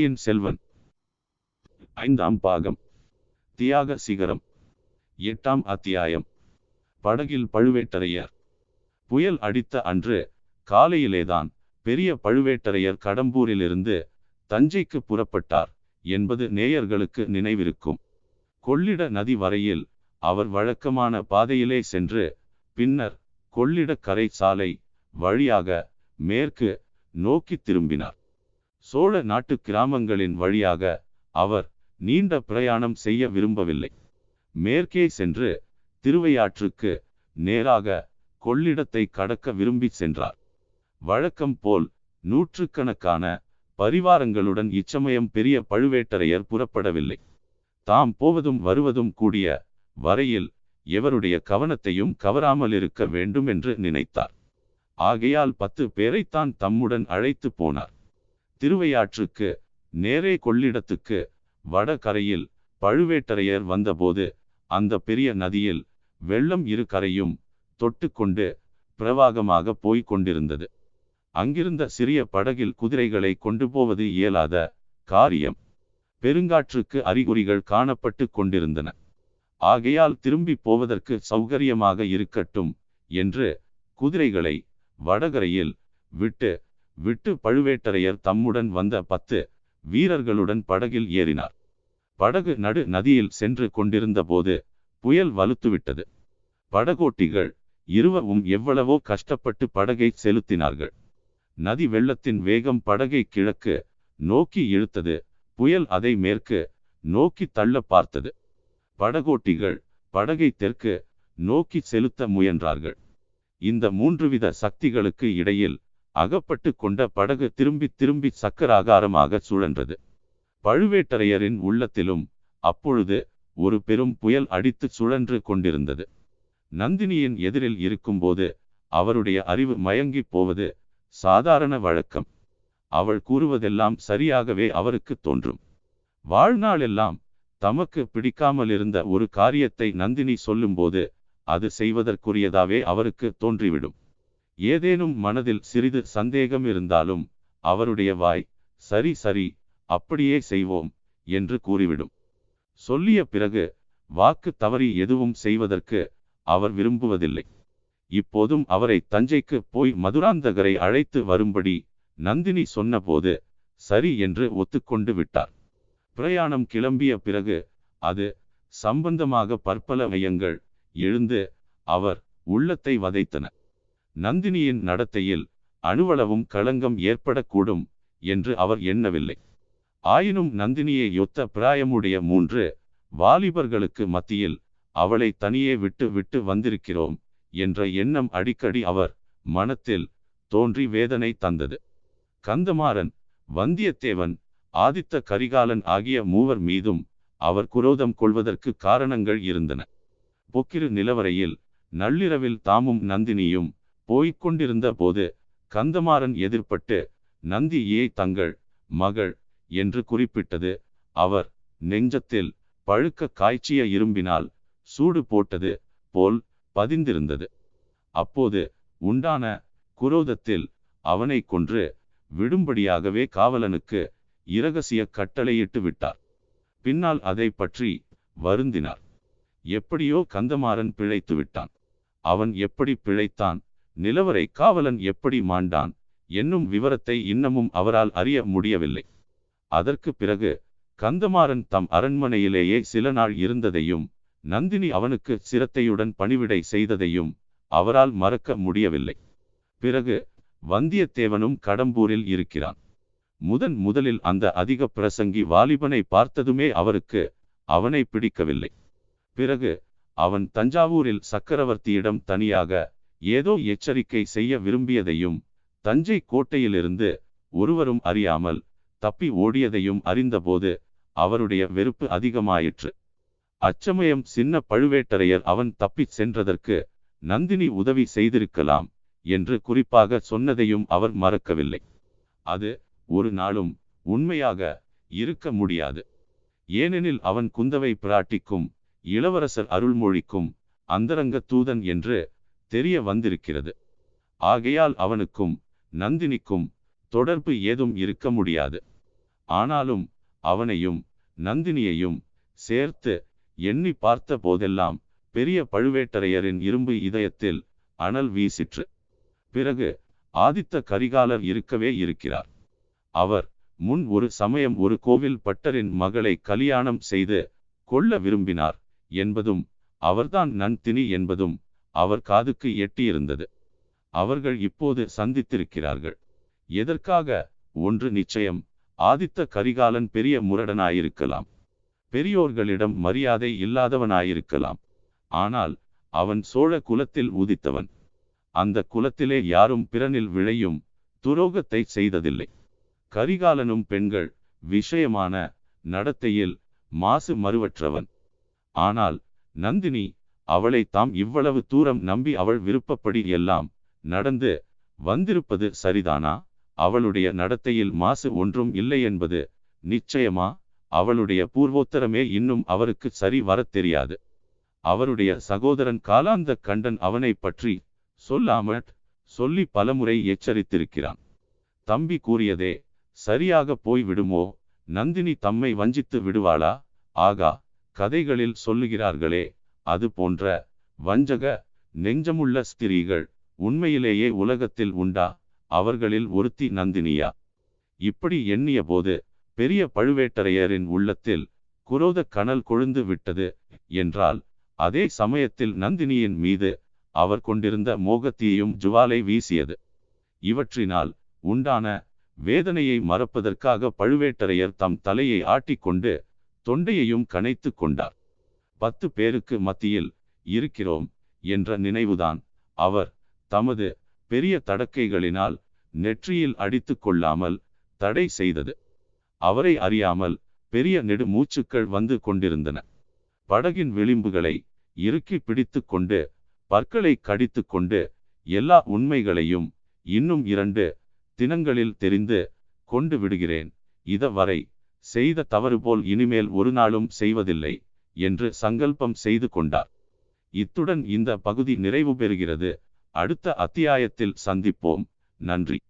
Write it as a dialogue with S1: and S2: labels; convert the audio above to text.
S1: பொன்னியின் செல்வன். ஐந்தாம் பாகம். தியாக சிகரம். எட்டாம் அத்தியாயம். படகில் பழுவேட்டரையர். புயல் அடித்த அன்று காலையிலேதான் பெரிய பழுவேட்டரையர் கடம்பூரிலிருந்து தஞ்சைக்கு புறப்பட்டார் என்பது நேயர்களுக்கு நினைவிருக்கும். கொள்ளிட நதி வரையில் அவர் வழக்கமான பாதையிலே சென்று பின்னர் கொள்ளிட கரை சாலை வழியாக மேற்கு நோக்கி திரும்பினார். சோழ நாட்டு கிராமங்களின் வழியாக அவர் நீண்ட பிரயாணம் செய்ய விரும்பவில்லை. மேற்கே சென்று திருவையாற்றுக்கு நேராக கொள்ளிடத்தை கடக்க விரும்பி சென்றார். வழக்கம் போல் நூற்றுக்கணக்கான பரிவாரங்களுடன் இச்சமயம் பெரிய பழுவேட்டரையர் புறப்படவில்லை. தாம் போவதும் வருவதும் கூடிய வரையில் எவருடைய கவனத்தையும் கவராமல் இருக்க வேண்டும் என்று நினைத்தார். ஆகையால் பத்து பேரைத்தான் தம்முடன் அழைத்து போனார். திருவையாற்றுக்கு நேரே கொள்ளிடத்துக்கு வடகரையில் பழுவேட்டரையர் வந்தபோது அந்த பெரிய நதியில் வெள்ளம் இரு கரையும் தொட்டுக்கொண்டு பிரவாகமாக போய்க் கொண்டிருந்தது. அங்கிருந்த சிறிய படகில் குதிரைகளை கொண்டு போவது இயலாத காரியம். பெருங்காற்றுக்கு அறிகுறிகள் காணப்பட்டு கொண்டிருந்தன. ஆகையால் திரும்பி போவதற்கு சௌகரியமாக இருக்கட்டும் என்று குதிரைகளை வடகரையில் விட்டு விட்டு பழுவேட்டரையர் தம்முடன் வந்த பத்து வீரர்களுடன் படகில் ஏறினார். படகு நடு நதியில் சென்று கொண்டிருந்த போது புயல் வலுத்துவிட்டது. படகோட்டிகள் இருவரும் எவ்வளவோ கஷ்டப்பட்டு படகை செலுத்தினார்கள். நதி வெள்ளத்தின் வேகம் படகை கிழக்கு நோக்கி இழுத்தது. புயல் அதை மேற்கு நோக்கி தள்ள பார்த்தது. படகோட்டிகள் படகை தெற்கு நோக்கி செலுத்த முயன்றார்கள். இந்த மூன்றுவித சக்திகளுக்கு இடையில் அகப்பட்டு கொண்ட படகு திரும்பி திரும்பி சக்கராகாரமாக சுழன்றது. பழுவேட்டரையரின் உள்ளத்திலும் அப்பொழுது ஒரு பெரும் புயல் அடித்து சுழன்று கொண்டிருந்தது. நந்தினியின் எதிரில் இருக்கும்போது அவருடைய அறிவு மயங்கி போவது சாதாரண வழக்கம். அவள் கூறுவதெல்லாம் சரியாகவே அவருக்கு தோன்றும். வாழ்நாளெல்லாம் தமக்கு பிடிக்காமல் இருந்த ஒரு காரியத்தை நந்தினி சொல்லும்போது அது செய்வதற்குரியதாவே அவருக்கு தோன்றிவிடும். ஏதேனும் மனதில் சிறிது சந்தேகம் இருந்தாலும் அவருடைய வாய் சரி சரி அப்படியே செய்வோம் என்று கூறிவிடும். சொல்லிய பிறகு வாக்கு தவறி எதுவும் செய்வதற்கு அவர் விரும்புவதில்லை. இப்போதும் அவரை தஞ்சைக்கு போய் மதுராந்தகரை அழைத்து வரும்படி நந்தினி சொன்னபோது சரி என்று ஒத்துக்கொண்டு விட்டார். பிரயாணம் கிளம்பிய பிறகு அது சம்பந்தமாக பற்பல மையங்கள் எழுந்து அவர் உள்ளத்தை வதைத்தன. நந்தினியின் நடத்தையில் அணுவளவும் களங்கம் ஏற்படக்கூடும் என்று அவர் எண்ணவில்லை. ஆயினும் நந்தினியை யொத்த பிராயமுடைய மூன்று வாலிபர்களுக்கு மத்தியில் அவளை தனியே விட்டு விட்டு வந்திருக்கிறோம் என்ற எண்ணம் அடிக்கடி அவர் மனத்தில் தோன்றி வேதனை தந்தது. கந்தமாறன் வந்தியத்தேவன் ஆதித்த கரிகாலன் ஆகிய மூவர் மீதும் அவர் குரோதம் கொள்வதற்கு காரணங்கள் இருந்தன. பொக்கிரு நிலவரையில் நள்ளிரவில் தாமும் நந்தினியும் போய்க்கொண்டிருந்த போது கந்தமாறன் எதிர்பட்டு நந்தியை தங்கள் மகள் என்று குறிப்பிட்டது. அவர் நெஞ்சத்தில் பழுக்க காய்ச்சிய இரும்பினால் சூடு போட்டது போல் பதிந்திருந்தது. அப்போது உண்டான குரோதத்தில் அவனை கொன்று விடும்படியாகவே காவலனுக்கு இரகசிய கட்டளையிட்டு விட்டார். பின்னால் அதை பற்றி வருந்தினார். எப்படியோ கந்தமாறன் பிழைத்து விட்டான். அவன் எப்படி பிழைத்தான் நிலவரை காவலன் எப்படி மாண்டான் என்னும் விவரத்தை இன்னமும் அவரால் அறிய முடியவில்லை. அதற்கு பிறகு கந்தமாறன் தம் அரண்மனையிலேயே சில நாள் இருந்ததையும் நந்தினி அவனுக்கு சிரத்தையுடன் பணிவிடை செய்ததையும் அவரால் மறக்க முடியவில்லை. பிறகு வந்தியத்தேவனும் கடம்பூரில் இருக்கிறான். முதன் முதலில் அந்த அதிக பிரசங்கி வாலிபனை பார்த்ததுமே அவருக்கு அவனை பிடிக்கவில்லை. பிறகு அவன் தஞ்சாவூரில் சக்கரவர்த்தியிடம் தனியாக ஏதோ எச்சரிக்கை செய்ய விரும்பியதையும் தஞ்சை கோட்டையிலிருந்து ஒருவரும் அறியாமல் தப்பி ஓடியதையும் அறிந்தபோது அவருடைய வெறுப்பு அதிகமாயிற்று. அச்சமயம் சின்ன பழுவேட்டரையர் அவன் தப்பிச் சென்றதற்கு நந்தினி உதவி செய்திருக்கலாம் என்று குறிப்பாக சொன்னதையும் அவர் மறக்கவில்லை. அது ஒரு நாளும் உண்மையாக இருக்க முடியாது. ஏனெனில் அவன் குந்தவை பிராட்டிக்கும் இளவரசர் அருள்மொழிக்கும் அந்தரங்க தூதன் என்று தெரிய வந்திருக்கிறது. ஆகையால் அவனுக்கும் நந்தினிக்கும் தொடர்பு ஏதும் இருக்க முடியாது. ஆனாலும் அவனையும் நந்தினியையும் சேர்த்து எண்ணி பார்த்த போதெல்லாம் பெரிய பழுவேட்டரையரின் இரும்பு இதயத்தில் அனல் வீசிற்று. பிறகு ஆதித்த கரிகாலர் இருக்கவே இருக்கிறார். அவர் முன் ஒரு சமயம் ஒரு கோவில் பட்டரின் மகளை கலியாணம் செய்து கொள்ள விரும்பினார் என்பதும் அவர்தான் நந்தினி என்பதும் அவர் காதுக்கு எட்டியிருந்தது. அவர்கள் இப்போது சந்தித்திருக்கிறார்கள். எதற்காக? ஒன்று நிச்சயம் ஆதித்த கரிகாலன் பெரிய முரடனாயிருக்கலாம். பெரியோர்களிடம் மரியாதை இல்லாதவனாயிருக்கலாம். ஆனால் அவன் சோழ குலத்தில் உதித்தவன். அந்த குலத்திலே யாரும் பிறனில் விளையும் துரோகத்தை செய்ததில்லை. கரிகாலனும் பெண்கள் விஷயமான நடத்தையில் மாசு மறுவற்றவன். ஆனால் நந்தினி அவளை தாம் இவ்வளவு தூரம் நம்பி அவள் விருப்பப்படி எல்லாம் நடந்து வந்திருப்பது சரிதானா? அவளுடைய நடத்தையில் மாசு ஒன்றும் இல்லை என்பது நிச்சயமா? அவளுடைய பூர்வோத்தரமே இன்னும் அவருக்கு சரி வரத் தெரியாது. அவருடைய சகோதரன் காலாந்த கண்டன் அவனை பற்றி சொல்லாமல் சொல்லி பலமுறை எச்சரித்திருக்கிறான். தம்பி கூறியதே சரியாக போய் விடுமோ? நந்தினி தம்மை வஞ்சித்து விடுவாளா? ஆகா கதைகளில் சொல்லுகிறார்களே அது போன்ற வஞ்சக நெஞ்சமுள்ள ஸ்திரீகள் உண்மையிலேயே உலகத்தில் உண்டா? அவர்களில் ஒருத்தி நந்தினியா? இப்படி எண்ணிய போது பெரிய பழுவேட்டரையரின் உள்ளத்தில் குரோத கனல் கொழுந்து விட்டது என்றால் அதே சமயத்தில் நந்தினியின் மீது அவர் கொண்டிருந்த மோகத்தீயும் ஜுவாலை வீசியது. இவற்றினால் உண்டான வேதனையை மறப்பதற்காக பழுவேட்டரையர் தம் தலையை ஆட்டிக்கொண்டு தொண்டையையும் கனைத்து கொண்டார். பத்து பேருக்கு மத்தியில் இருக்கிறோம் என்ற நினைவுதான். அவர் தமது பெரிய தடக்கைகளினால் நெற்றியில் அடித்து கொள்ளாமல் தடை செய்தது. அவரை அறியாமல் பெரிய நெடு மூச்சுக்கள் வந்து கொண்டிருந்தன. படகின் விளிம்புகளை இறுக்கி பிடித்து கொண்டு பற்களை கடித்து கொண்டு எல்லா உண்மைகளையும் இன்னும் இரண்டு தினங்களில் தெரிந்து கொண்டு விடுகிறேன். இத வரை செய்த தவறு போல் இனிமேல் ஒரு நாளும் செய்வதில்லை. என்று சங்கல்பம் செய்து கொண்டார். இத்துடன் இந்த பகுதி நிறைவு பெறுகிறது. அடுத்த அத்தியாயத்தில் சந்திப்போம். நன்றி.